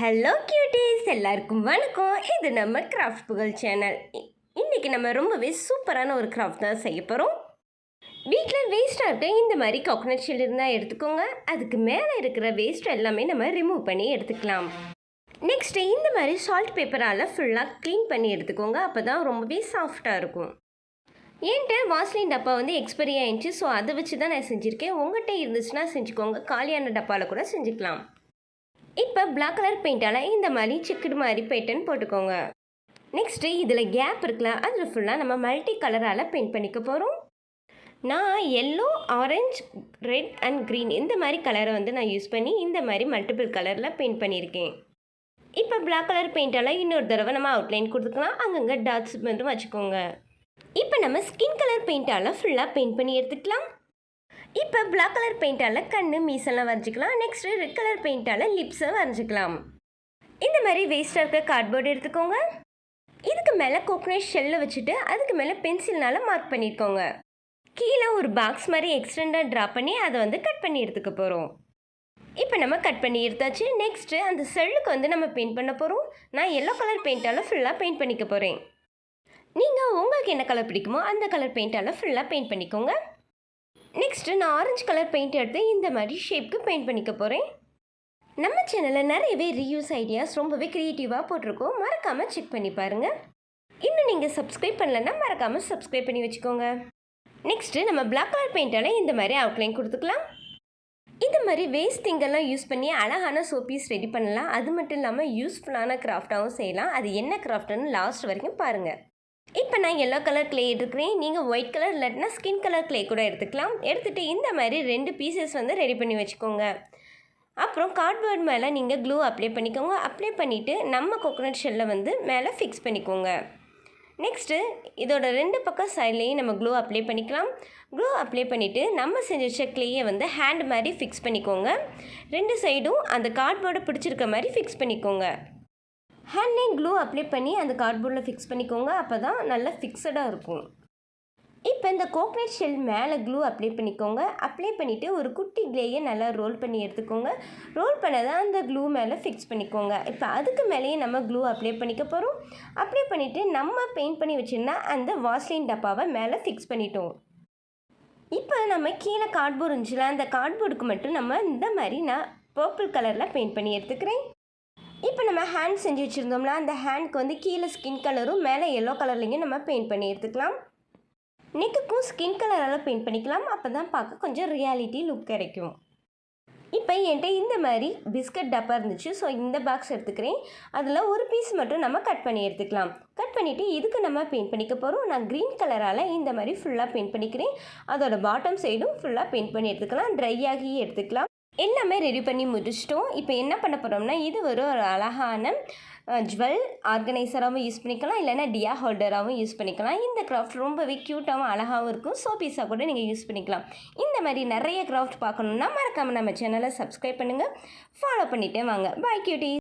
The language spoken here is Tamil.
ஹலோ கியூட்டீஸ் எல்லாருக்கும் வணக்கம். இது நம்ம கிராஃப்ட் புகழ் சேனல் இ- நம்ம ரொம்பவே சூப்பரான ஒரு கிராஃப்ட் தான் செய்ய போகிறோம் வீட்டில் வேஸ்ட்டாக இருக்க இந்த மாதிரி கோகோனட் ஷெல் இருந்தால் எடுத்துக்கோங்க. அதுக்கு மேலே இருக்கிற வேஸ்ட் எல்லாமே நம்ம ரிமூவ் பண்ணி எடுத்துக்கலாம். நெக்ஸ்ட்டு இந்த மாதிரி சால்ட் பேப்பரால் ஃபுல்லாக க்ளீன் பண்ணி எடுத்துக்கோங்க. அப்போ தான் ரொம்பவே சாஃப்டாக இருக்கும். என்கிட்ட வாஸ்லின் டப்பா வந்து எக்ஸ்பைரி ஆயிடுச்சு. ஸோ அதை வச்சு தான் நான் செஞ்சுருக்கேன். உங்கள்கிட்ட இருந்துச்சுன்னா செஞ்சுக்கோங்க. காலியான டப்பாவில் கூட செஞ்சுக்கலாம். இப்போ பிளாக் கலர் பெயிண்டால் இந்த மாதிரி சிக்கடு மாதிரி பேட்டர்ன் போட்டுக்கோங்க. நெக்ஸ்ட்டு இதில் கேப் இருக்குல்ல அதில் ஃபுல்லாக நம்ம மல்டி கலரால் பெயிண்ட் பண்ணிக்க போகிறோம் நான் yellow orange red and green இந்த மாதிரி கலரை வந்து நான் யூஸ் பண்ணி இந்த மாதிரி மல்டிபிள் கலரில் பெயிண்ட் பண்ணியிருக்கேன் இப்போ பிளாக் கலர் பெயிண்டால் இன்னொரு தடவை நம்ம அவுட்லைன் கொடுத்துக்கலாம். அங்கங்கே டாட்ஸ் வந்து வச்சுக்கோங்க. இப்போ நம்ம ஸ்கின் கலர் பெயிண்டால் ஃபுல்லாக பெயிண்ட் பண்ணி எடுத்துக்கலாம். இப்போ பிளாக் கலர் பெயிண்டால் கண்ணு மீசெல்லாம் வரைஞ்சிக்கலாம். நெக்ஸ்ட்டு ரெட் கலர் பெயிண்டால் லிப்ஸை வரைஞ்சிக்கலாம். இந்த மாதிரி வேஸ்ட்டாக இருக்க கார்ட்போர்டு எடுத்துக்கோங்க. இதுக்கு மேலே கோகனட் ஷெல்லை வச்சுட்டு அதுக்கு மேலே பென்சில்னால மார்க் பண்ணியிருக்கோங்க கீழே ஒரு பாக்ஸ் மாதிரி எக்ஸ்டெண்டாக ட்ரா பண்ணி அதை வந்து கட் பண்ணி எடுத்துக்க போகிறோம் இப்போ நம்ம கட் பண்ணி எடுத்தாச்சு. நெக்ஸ்ட்டு அந்த செல்லுக்கு வந்து நம்ம பெயிண்ட் பண்ண போகிறோம் நான் எல்லோ கலர் பெயிண்டால் ஃபுல்லாக பெயிண்ட் பண்ணிக்க போகிறேன் நீங்கள் உங்களுக்கு என்ன கலர் பிடிக்குமோ அந்த கலர் பெயிண்டால் ஃபுல்லாக பெயிண்ட் பண்ணிக்கோங்க. நெக்ஸ்ட்டு நான் ஆரஞ்சு கலர் பெயிண்ட் எடுத்து இந்த மாதிரி ஷேப்க்கு பெயிண்ட் பண்ணிக்க போகிறேன் நம்ம சேனலில் நிறையவே ரீயூஸ் ஐடியாஸ் ரொம்பவே க்ரியேட்டிவாக போட்டிருக்கோம். மறக்காமல் செக் பண்ணி பாருங்கள் இன்னும் நீங்கள் சப்ஸ்கிரைப் பண்ணலன்னா மறக்காமல் சப்ஸ்கிரைப் பண்ணி வச்சுக்கோங்க. நெக்ஸ்ட்டு நம்ம பிளாக் கலர் பெயிண்டால் இந்த மாதிரி அவுட்லைன் கொடுத்துக்கலாம். இந்த மாதிரி வேஸ்ட் திங்கெல்லாம் யூஸ் பண்ணி அழகான சோப்பீஸ் ரெடி பண்ணலாம். அது மட்டும் இல்லாமல் யூஸ்ஃபுல்லான கிராஃப்டாகவும் செய்யலாம். அது என்ன கிராஃப்ட்னு லாஸ்ட் வரைக்கும் பாருங்கள் இப்போ நான் எல்லோ கலர் கிளே எடுத்துக்கிறேன் நீங்கள் ஒயிட் கலர் இல்லாட்டினா ஸ்கின் கலர் க்ளே கூட எடுத்துக்கலாம். எடுத்துகிட்டு இந்த மாதிரி ரெண்டு பீசஸ் வந்து ரெடி பண்ணி வச்சுக்கோங்க. அப்புறம் கார்ட்போர்ட் மேலே நீங்கள் க்ளூ அப்ளை பண்ணிக்கோங்க. அப்ளை பண்ணிவிட்டு நம்ம கோகோனட் ஷெல்லை வந்து மேலே ஃபிக்ஸ் பண்ணிக்கோங்க. நெக்ஸ்ட்டு இதோட ரெண்டு பக்கம் சைட்லேயும் நம்ம க்ளூ அப்ளை பண்ணிக்கலாம். க்ளூ அப்ளை பண்ணிவிட்டு நம்ம செஞ்சு வச்ச க்ளேயை வந்து ஹேண்ட் மாதிரி ஃபிக்ஸ் பண்ணிக்கோங்க. ரெண்டு சைடும் அந்த கார்ட்போர்டை பிடிச்சிருக்க மாதிரி ஃபிக்ஸ் பண்ணிக்கோங்க. ஹேண்ட்லேயும் க்ளூ அப்ளை பண்ணி அந்த கார்ட்போர்டில் ஃபிக்ஸ் பண்ணிக்கோங்க. அப்போ தான் நல்லா ஃபிக்ஸடாக இருக்கும். இப்போ இந்த கோக்னட் ஷெல் மேலே க்ளூ அப்ளை பண்ணிக்கோங்க. அப்ளை பண்ணிவிட்டு ஒரு குட்டி க்ளேயை நல்லா ரோல் பண்ணி எடுத்துக்கோங்க. ரோல் பண்ணதை அந்த க்ளூ மேலே ஃபிக்ஸ் பண்ணிக்கோங்க. இப்போ அதுக்கு மேலேயே நம்ம க்ளூ அப்ளை பண்ணிக்க போகிறோம் அப்ளை பண்ணிவிட்டு நம்ம பெயிண்ட் பண்ணி வச்சுருந்தா அந்த வாஸ்லின் டப்பாவை மேலே ஃபிக்ஸ் பண்ணிட்டோம். இப்போ நம்ம கீழே கார்ட்போர்டு இருந்துச்சுல அந்த கார்ட்போர்டுக்கு மட்டும் நம்ம இந்த மாதிரி நான் பர்பிள் கலரில் பெயிண்ட் பண்ணி எடுத்துக்கிறேன். இப்போ நம்ம ஹேண்ட் செஞ்சு வச்சுருந்தோம்னா அந்த ஹேண்ட்க்கு வந்து கீழே ஸ்கின் கலரும் மேலே எல்லோ கலர்லேயும் நம்ம பெயிண்ட் பண்ணி எடுத்துக்கலாம். நெக்குக்கும் ஸ்கின் கலரால் பெயிண்ட் பண்ணிக்கலாம். அப்போ தான் பார்க்க கொஞ்சம் ரியாலிட்டி லுக் கிடைக்கும். இப்போ என்கிட்ட இந்த மாதிரி பிஸ்கட் டப்பா இருந்துச்சு. ஸோ இந்த பாக்ஸ் எடுத்துக்கிறேன். அதில் ஒரு பீஸ் மட்டும் நம்ம கட் பண்ணி எடுத்துக்கலாம். கட் பண்ணிவிட்டு இதுக்கு நம்ம பெயிண்ட் பண்ணிக்க போகிறோம் நான் க்ரீன் கலரால் இந்த மாதிரி ஃபுல்லாக பெயிண்ட் பண்ணிக்கிறேன். அதோட பாட்டம் சைடும் ஃபுல்லாக பெயிண்ட் பண்ணி எடுத்துக்கலாம். ட்ரை ஆகி எடுத்துக்கலாம். எல்லாமே ரெடி பண்ணி முடிச்சிட்டோம். இப்போ என்ன பண்ண போகிறோம்னா இது ஒரு ஒரு அழகான ஜுவல் ஆர்கனைசராகவும் யூஸ் பண்ணிக்கலாம். இல்லைன்னா டியா ஹோல்டராகவும் யூஸ் பண்ணிக்கலாம். இந்த கிராஃப்ட் ரொம்பவே க்யூட்டாகவும் அழகாகவும் இருக்கும். ஸோ பீஸாக கூட நீங்கள் யூஸ் பண்ணிக்கலாம். இந்த மாதிரி நிறைய கிராஃப்ட் பார்க்கணுன்னா மறக்காமல் நம்ம சேனலை சப்ஸ்கிரைப் பண்ணுங்கள் ஃபாலோ பண்ணிட்டே வாங்க. பாய் கியூட்டி